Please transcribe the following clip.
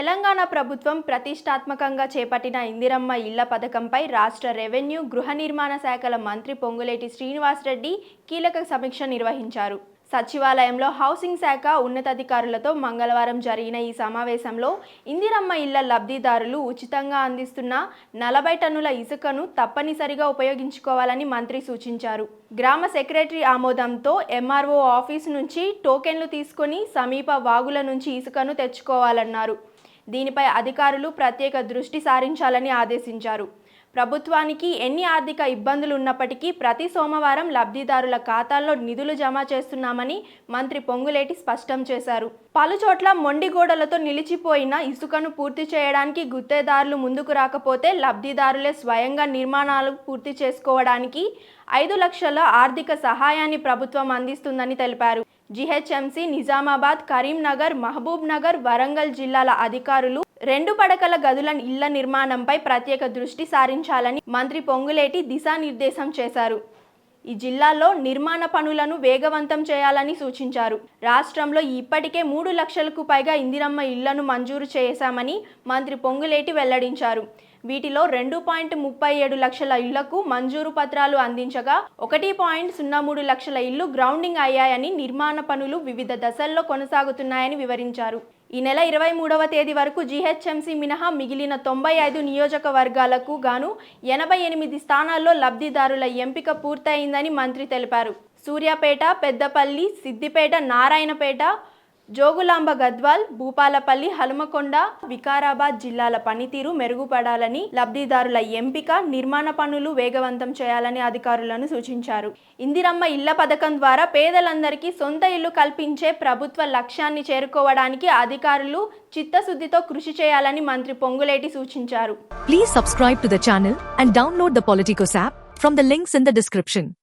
తెలంగాణ ప్రభుత్వం ప్రతిష్టాత్మకంగా చేపట్టిన ఇందిరమ్మ ఇళ్ళ పథకంపై రాష్ట్ర రెవెన్యూ గృహ నిర్మాణ శాఖల మంత్రి పొంగులేటి శ్రీనివాసరెడ్డి కీలక సమీక్ష నిర్వహించారు. సచివాలయంలో హౌసింగ్ శాఖ ఉన్నతాధికారులతో మంగళవారం జరిగిన ఈ సమావేశంలో ఇందిరమ్మ ఇళ్ళ లబ్ధిదారులు ఉచితంగా అందిస్తున్న నలభై టన్నుల ఇసుకను తప్పనిసరిగా ఉపయోగించుకోవాలని మంత్రి సూచించారు. గ్రామ సెక్రటరీ ఆమోదంతో ఎంఆర్ఓ ఆఫీసు నుంచి టోకెన్లు తీసుకొని సమీప వాగుల నుంచి ఇసుకను తెచ్చుకోవాలన్నారు. దీనిపై అధికారులు ప్రత్యేక దృష్టి సారించాలని ఆదేశించారు. ప్రభుత్వానికి ఎన్ని ఆర్థిక ఇబ్బందులు ఉన్నప్పటికీ ప్రతి సోమవారం లబ్ధిదారుల ఖాతాల్లో నిధులు జమ చేస్తున్నామని మంత్రి పొంగులేటి స్పష్టం చేశారు. పలుచోట్ల మొండిగోడలతో నిలిచిపోయిన ఇసుకను పూర్తి చేయడానికి గుత్తేదారులు ముందుకు రాకపోతే లబ్ధిదారులే స్వయంగా నిర్మాణాలు పూర్తి చేసుకోవడానికి ఐదు లక్షల ఆర్థిక సహాయాన్ని ప్రభుత్వం అందిస్తుందని తెలిపారు. జిహెచ్ఎంసి నిజామాబాద్ కరీంనగర్ మహబూబ్ నగర్ వరంగల్ జిల్లాల అధికారులు రెండు పడకల గదుల ఇళ్ళ నిర్మాణంపై ప్రత్యేక దృష్టి సారించాలని మంత్రి పొంగులేటి దిశానిర్దేశం చేశారు. ఈ జిల్లాల్లో నిర్మాణ పనులను వేగవంతం చేయాలని సూచించారు. రాష్ట్రంలో ఇప్పటికే మూడు లక్షలకు పైగా ఇందిరమ్మ ఇళ్ళను మంజూరు చేశామని మంత్రి పొంగులేటి వెల్లడించారు. వీటిలో రెండు పాయింట్ ముప్పై ఏడు లక్షల ఇళ్ళకు మంజూరు పత్రాలు అందించగా ఒకటి పాయింట్ సున్నా మూడు లక్షల ఇళ్ళు గ్రౌండింగ్ అయ్యాయని నిర్మాణ పనులు వివిధ దశల్లో కొనసాగుతున్నాయని వివరించారు. ఈ నెల ఇరవై మూడవ తేదీ వరకు జీహెచ్ఎంసీ మినహా మిగిలిన తొంభై ఐదు నియోజకవర్గాలకు గాను ఎనభై ఎనిమిది స్థానాల్లో లబ్ధిదారుల ఎంపిక పూర్తయిందని మంత్రి తెలిపారు. సూర్యాపేట పెద్దపల్లి సిద్దిపేట నారాయణపేట జోగులాంబ గద్వాల్ భూపాలపల్లి హలుమకొండ వికారాబాద్ జిల్లాల పనితీరు మెరుగుపడాలని లబ్ధిదారుల ఎంపిక నిర్మాణ పనులు వేగవంతం చేయాలని అధికారులను సూచించారు. ఇందిరమ్మ ఇళ్ళ పథకం ద్వారా పేదలందరికీ సొంత ఇల్లు కల్పించే ప్రభుత్వ లక్ష్యాన్ని చేరుకోవడానికి అధికారులు చిత్తశుద్ధితో కృషి చేయాలని మంత్రి పొంగులేటి సూచించారు. Please subscribe to the channel and download the Politicos app from the links in the description